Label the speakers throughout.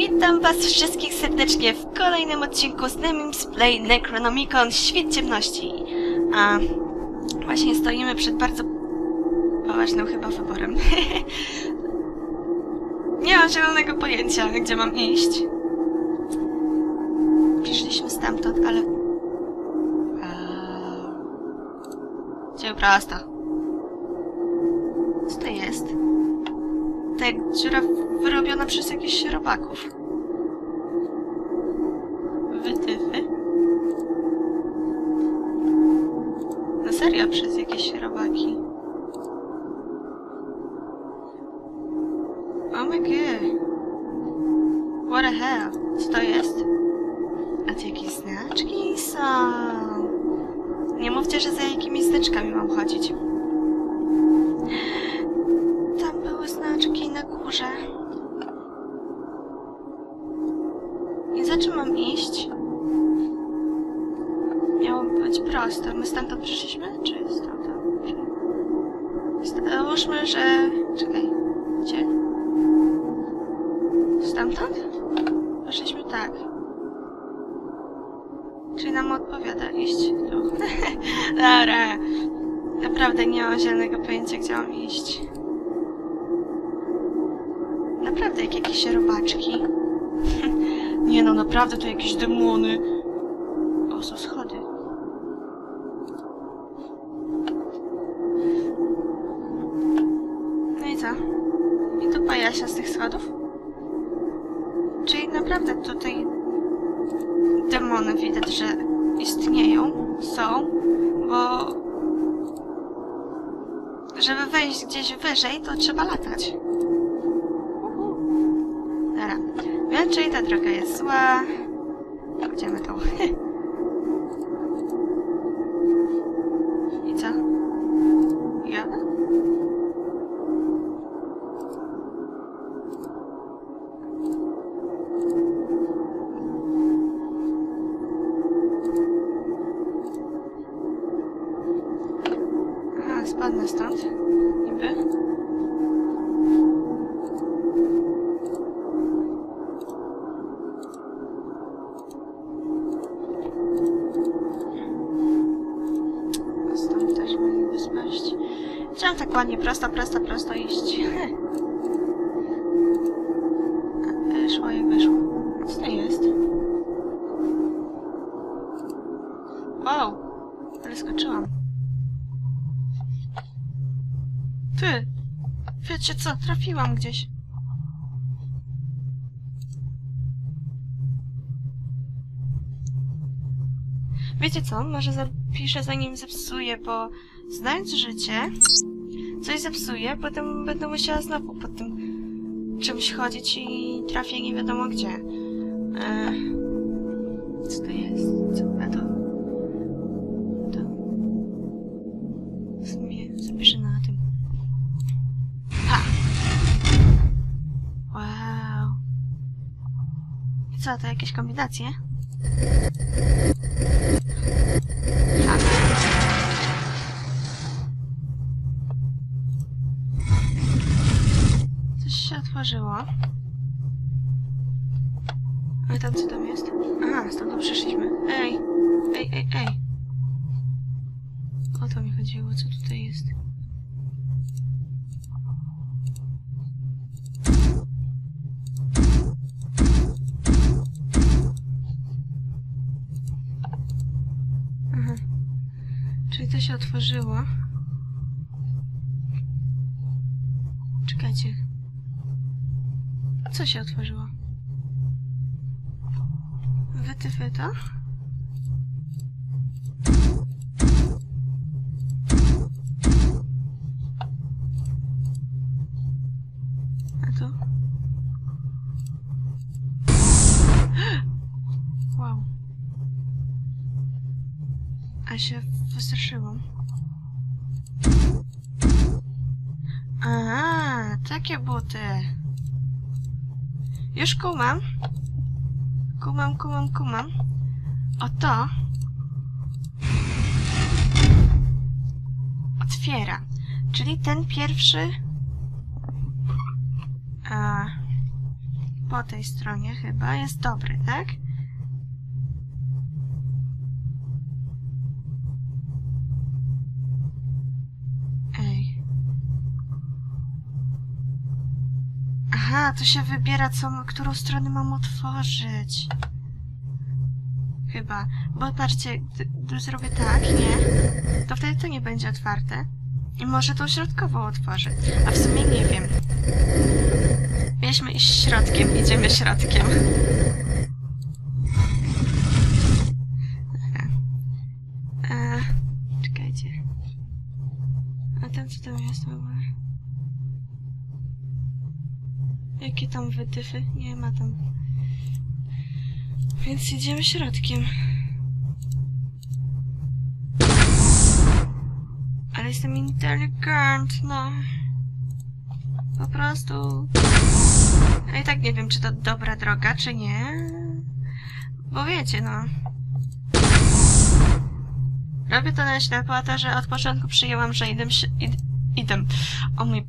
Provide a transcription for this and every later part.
Speaker 1: Witam was wszystkich serdecznie w kolejnym odcinku z Nemesis Play Necronomicon Świt Ciemności. A właśnie stoimy przed bardzo poważnym chyba wyborem. Nie mam zielonego pojęcia, gdzie mam iść. Przyszliśmy stamtąd, ale... Eee... Gdzie prosto? Co to jest? To jak dziura wyrobiona przez jakichś robaków. Wytyfy? No serio, przez jakieś robaki. Prosto. My stamtąd przyszliśmy? Czy stamtąd? Załóżmy, że... Czekaj. Gdzie? Stamtąd? Poszliśmy tak. Czyli nam odpowiada iść tu. Dobra. Naprawdę nie mam zielonego pojęcia, gdzie mam iść. Naprawdę jak jakieś robaczki. nie no, naprawdę to jakieś demony. O, są tych schodów? Czyli naprawdę tutaj demony widać, że istnieją, są, bo żeby wejść gdzieś wyżej, to trzeba latać. Dobra. Czyli ta droga jest zła. Pójdziemy tą. Aha, spadnę stąd. Niby. Stąd też mogę spaść. Trzeba tak ładnie prosto, prosto, prosto iść. Wiecie co? Trafiłam gdzieś. Wiecie co? Może zapiszę zanim zepsuję, bo znając życie, coś zepsuję, potem będę musiała znowu po tym czymś chodzić i trafię nie wiadomo gdzie. Eee, To jakieś kombinacje? Ha. Coś się otworzyło. Ale tam co tam jest? Aha, stąd przyszliśmy. Ej! Ej, ej, ej! O to mi chodziło, co tutaj jest. Aha. Czyli to się otworzyło. Czekajcie. Co się otworzyło? Wytyfy to? A tu? Wow. A się wystraszyłam. A, takie buty. Już kumam. Kumam, kumam, kumam. O to otwiera. Czyli ten pierwszy a, po tej stronie chyba jest dobry, tak? Ej. Aha, to się wybiera, co, którą stronę mam otworzyć. Chyba. Bo patrzcie, gdy, zrobię tak, nie? To wtedy to nie będzie otwarte. I może tą środkową otworzę. A w sumie nie wiem. Mieliśmy iść środkiem, idziemy środkiem. E, czekajcie. A tam co tam jest? Dobra. Jakie tam wytyfy? Nie ma tam. Więc idziemy środkiem. Ale jestem inteligentna. Po prostu. Ja i tak nie wiem, czy to dobra droga, czy nie. Bo wiecie, no. Robię to na ślepo, a to, że od początku przyjęłam, że idę, id, idę. O mój.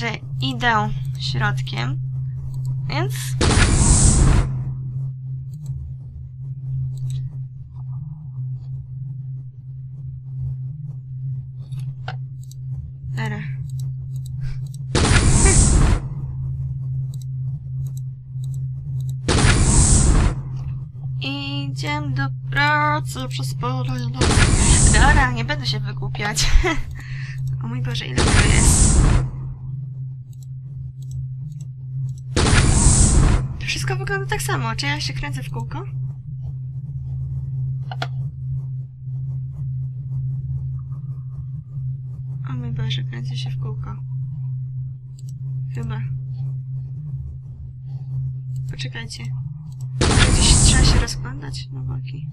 Speaker 1: Że idę środkiem. Więc. Idziemy do pracy przez lat. Dobra, nie będę się wygłupiać. O mój Boże, ile to jest? Wszystko wygląda tak samo. Czy ja się kręcę w kółko? O mój Boże, kręcę się w kółko. Chyba. Poczekajcie. Gdzieś trzeba się rozglądać na boki.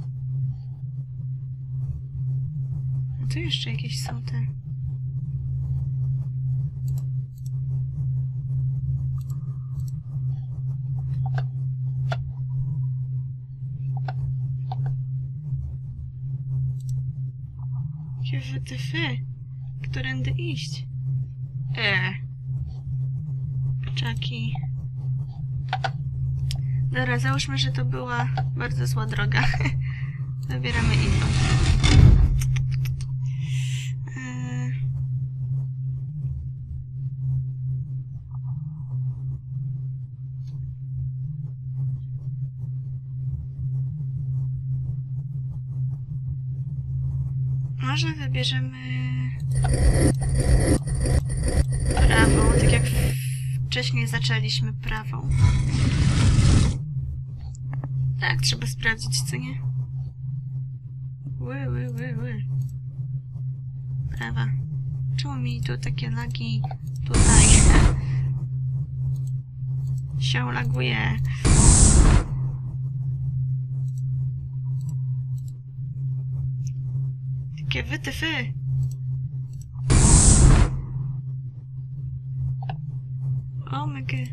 Speaker 1: A tu jeszcze jakieś są te... Wytyfy? Którędy iść? E. Czaki. Dobra, załóżmy, że to była bardzo zła droga. Wybieramy inną. Może wybierzemy prawą, tak jak wcześniej zaczęliśmy prawą. Tak, trzeba sprawdzić, co nie? Ły, ły, ły, ły. Prawa. Czemu mi tu takie lagi tutaj się laguje? Takie wytyfy. O my god.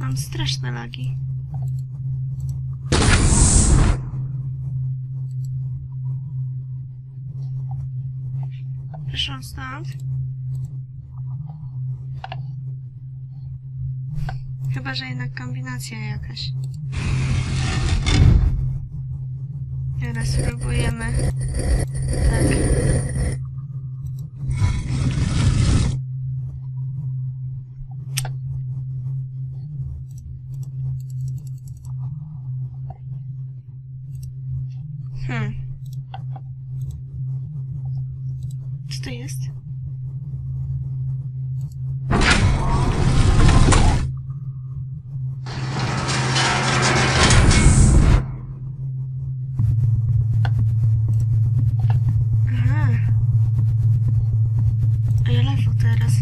Speaker 1: Mam straszne lagi. Wyszłam stąd. Chyba, że jednak kombinacja jakaś. Teraz spróbujemy. Tak.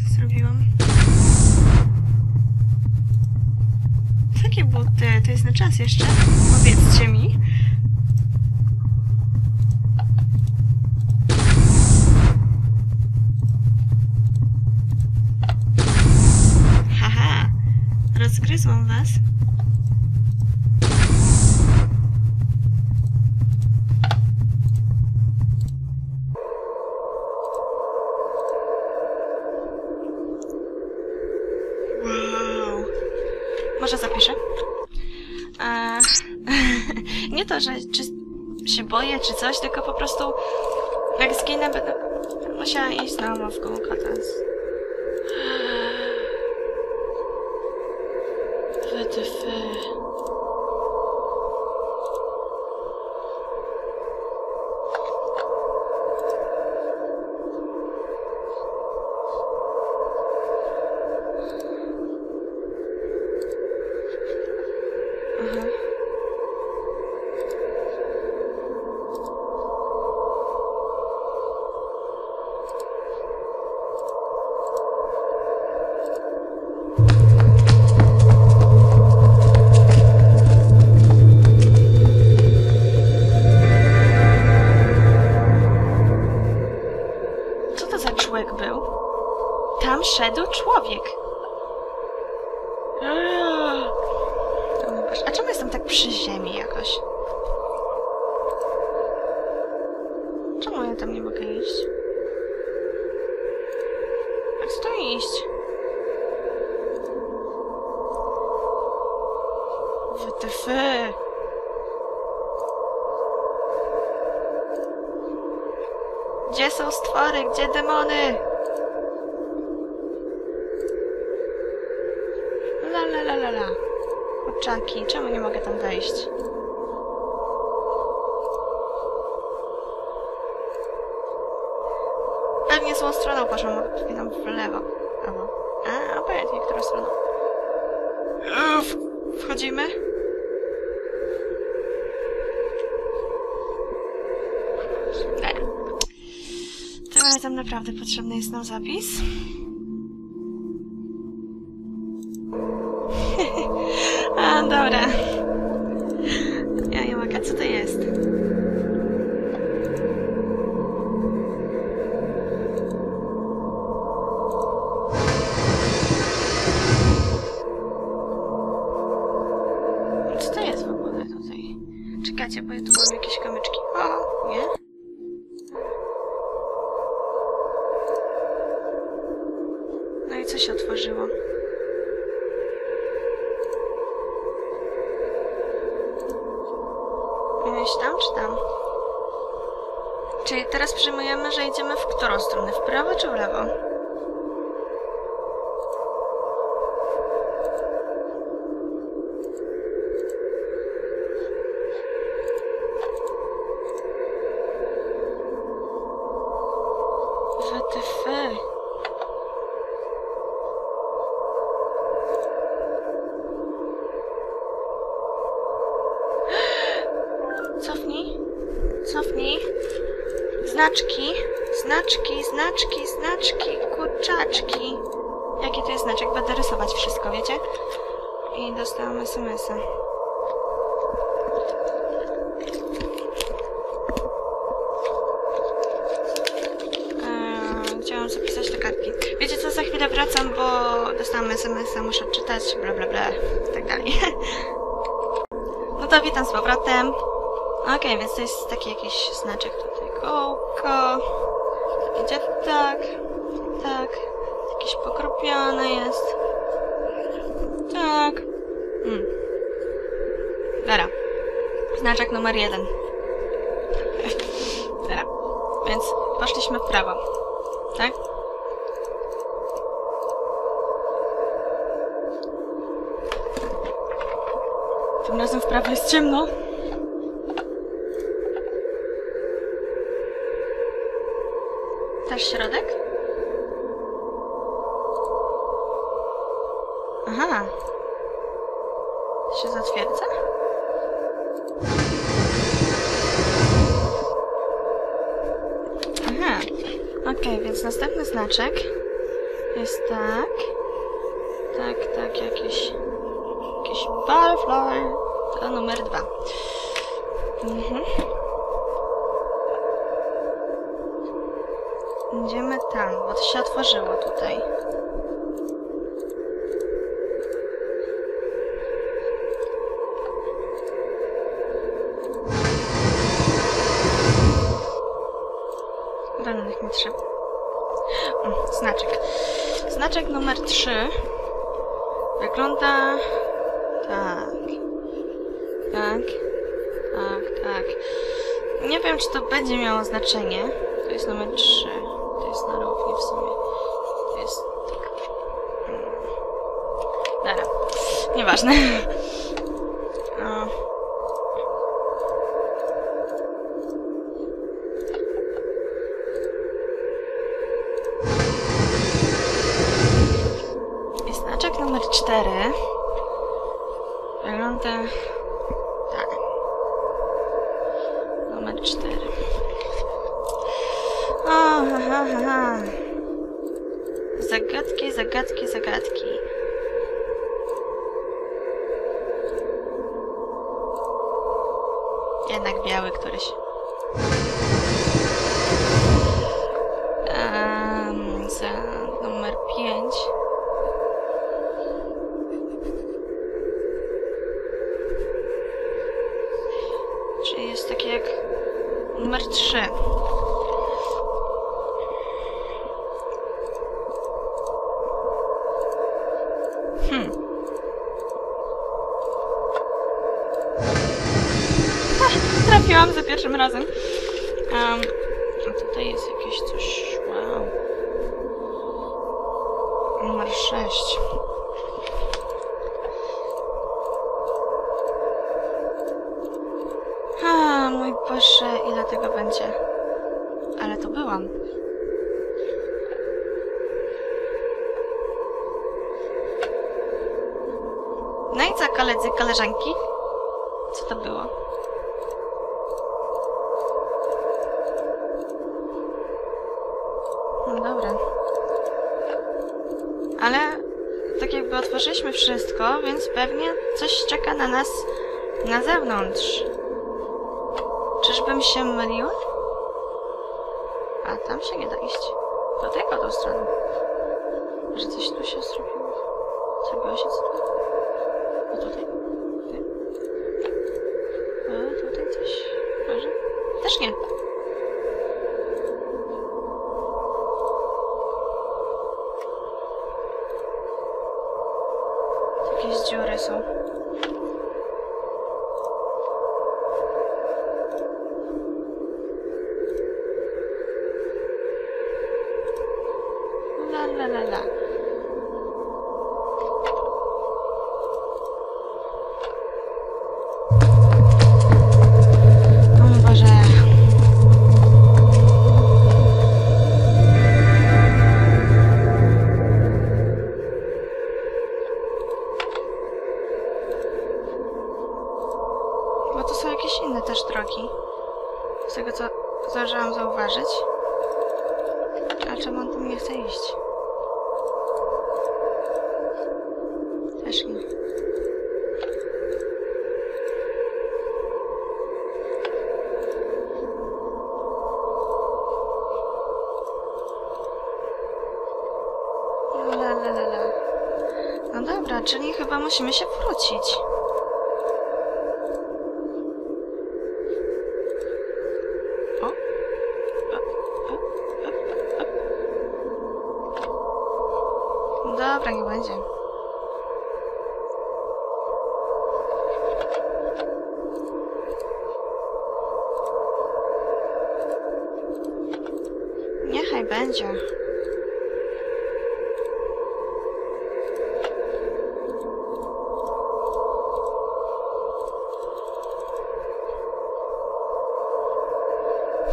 Speaker 1: zrobiłam. Takie buty, to jest na czas jeszcze. Powiedzcie mi. Haha, rozgryzłam was. nie to, że czy się boję, czy coś, tylko po prostu jak zginę, będę musiała iść w kółko teraz. WTF. Tam szedł człowiek. A czemu jestem tak przy ziemi jakoś? Czemu ja tam nie mogę iść? Jak chcę iść? WTF. Gdzie są stwory? Gdzie demony? Kurczaki, czemu nie mogę tam wejść? Pewnie złą stroną poszłam, powinnam w lewo. Albo... A, obojętnie, którą stroną. Uff, wchodzimy? Nie. Tym razem naprawdę potrzebny jest nam zapis. A, dobra. Ja nie co to jest? Przyjmujemy, że idziemy w którą stronę? W prawo czy w lewo? WTF? Cofnij. Cofnij. Znaczki. Znaczki, znaczki, znaczki, kurczaczki. Jaki to jest znaczek? Będę rysować wszystko, wiecie? I dostałam SMS-a. Eee, Chciałam zapisać te kartki. Wiecie co, za chwilę wracam, bo dostałam SMS-a, muszę odczytać, bla bla bla, i tak dalej. No to witam z powrotem. Okej, więc to jest taki jakiś znaczek tutaj. Kołko. Idzie tak. Tak. Jakieś pokropione jest. Tak. Hmm. Dobra. Znaczek numer jeden. Dobra. Więc poszliśmy w prawo. Tym razem w prawo jest ciemno. Też środek? Aha. Się zatwierdza? Aha. Okej, więc następny znaczek Mhm. Idziemy tam, bo to się otworzyło tutaj. Mm, znaczek. Znaczek numer 3. czy to będzie miało znaczenie. To jest numer 3. To jest na równi w sumie. To jest tak. Mm. Dobra. Nieważne. Tego będzie. Ale to byłam. No i co, koledzy, koleżanki? Co to było? No dobra. Ale tak jakby otworzyliśmy wszystko, więc pewnie coś czeka na nas na zewnątrz. Czyżbym się myliła? A, tam się nie da iść. Do tego tą stroną. Że coś tu się zrobiło. Zrobiło się coś? A? Tutaj? La, la, la, la. No dobra, czyli chyba musimy się wrócić. Dobra, nie będzie. Niechaj będzie.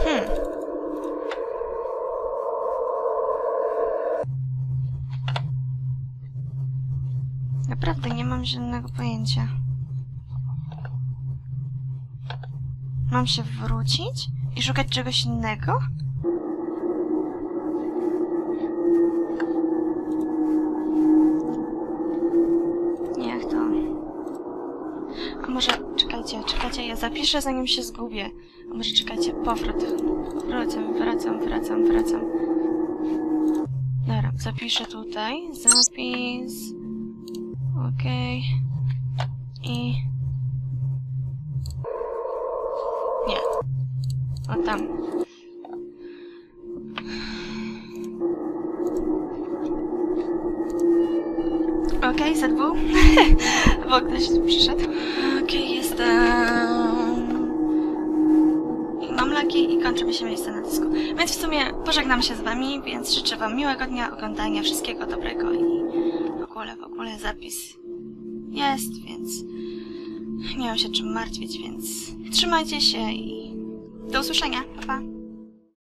Speaker 1: Hmm. Naprawdę nie mam żadnego pojęcia. Mam się wrócić i szukać czegoś innego? Niech to. A może, czekajcie, czekajcie, ja zapiszę zanim się zgubię. A może czekajcie, powrót. Wracam, wracam, wracam, wracam. Dobra, zapiszę tutaj. Zapis. Okej. I... Nie. O tam. ZW, bo ktoś tu przyszedł. Okej, jestem... Mam laki i kończymy się miejsce na dysku. Więc w sumie pożegnam się z wami, więc życzę wam miłego dnia, oglądania, wszystkiego dobrego i w ogóle, w ogóle zapis jest, więc nie mam się czym martwić, więc trzymajcie się i do usłyszenia. Pa, pa.